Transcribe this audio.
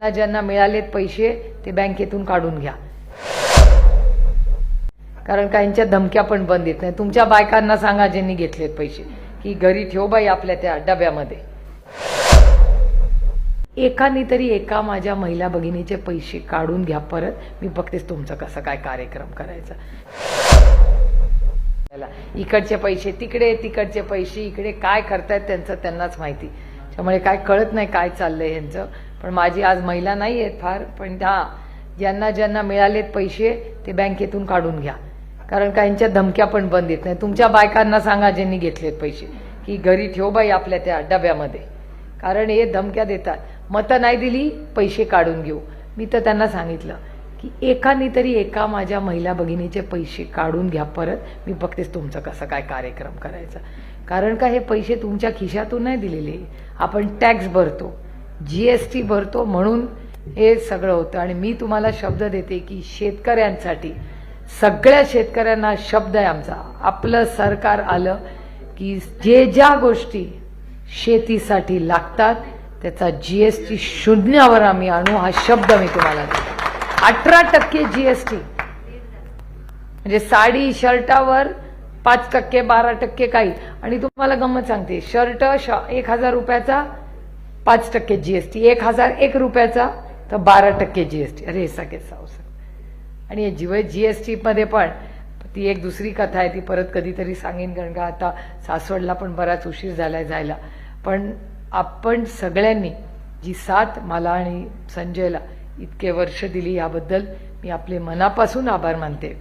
ज्यांना ज्यांना मिळालेत पैसे ते बँकेतून काढून घ्या. कारण काहींच्या धमक्या पण बंद येत नाही. तुमच्या बायकांना सांगा ज्यांनी घेतलेत पैसे की घरी ठेव बाई आपल्या त्या डब्यामध्ये. एकानी तरी एका माझ्या महिला भगिनीचे पैसे काढून घ्या परत. मी बघतेच तुमचं कसं काय कार्यक्रम करायचा. इकडचे पैसे तिकडे तिकडचे पैसे इकडे काय करतायत त्यांचं त्यांनाच माहिती. त्यामुळे काय कळत नाही काय चाललंय यांचं पण माझी आज महिला नाही आहेत फार पण त्या ज्यांना ज्यांना मिळालेत पैसे ते बँकेतून काढून घ्या. कारण काहींच्या धमक्या पण बंद येत नाही तुमच्या बायकांना सांगा ज्यांनी घेतलेत पैसे की घरी ठेव बाई आपल्या त्या डब्यामध्ये. कारण हे धमक्या देतात. मतं नाही दिली पैसे काढून घेऊ. मी तर त्यांना सांगितलं की एकानी तरी एका माझ्या महिला भगिनीचे पैसे काढून घ्या परत. मी बघतेच तुमचं कसं काय कार्यक्रम करायचा. कारण का हे पैसे तुमच्या खिशातून नाही दिलेले? आपण टॅक्स भरतो. जी एस टी भरतो म्हणून हे सगळं होतं. आणि मी तुम्हाला शब्द देते की शेतकऱ्यांसाठी सगळ्या शेतकऱ्यांना शब्द आहे आमचा. आपलं सरकार आलं की जे ज्या गोष्टी शेतीसाठी लागतात त्याचा जी एस टी शून्यावर आम्ही आणू हा शब्द मी तुम्हाला देतो. अठरा टक्के जी एस टी म्हणजे साडी शर्टावर पाच टक्के बारा टक्के काही. आणि तुम्हाला गंमत सांगते शर्ट श एक हजार रुपयाचा पाच टक्के जीएसटी एक हजार एक रुपयाचा तर बारा टक्के जीएसटी अरे हे सगळे सावस. आणि जीव जीएसटी मध्ये पण ती एक दुसरी कथा आहे ती परत कधीतरी सांगेन कारण का आता सासवडला पण बराच उशीर झालाय जायला. पण आपण सगळ्यांनी जी साथ मला आणि संजयला इतके वर्ष दिली याबद्दल मी आपले मनापासून आभार मानते.